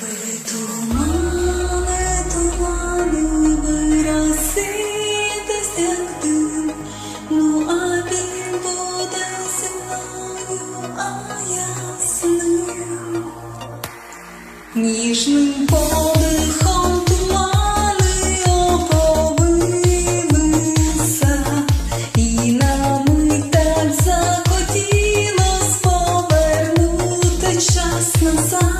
Притумане туману вироситись, як дим, ну а він буде подихом тумани оповилися, і на мить так захотілось повернути час назад.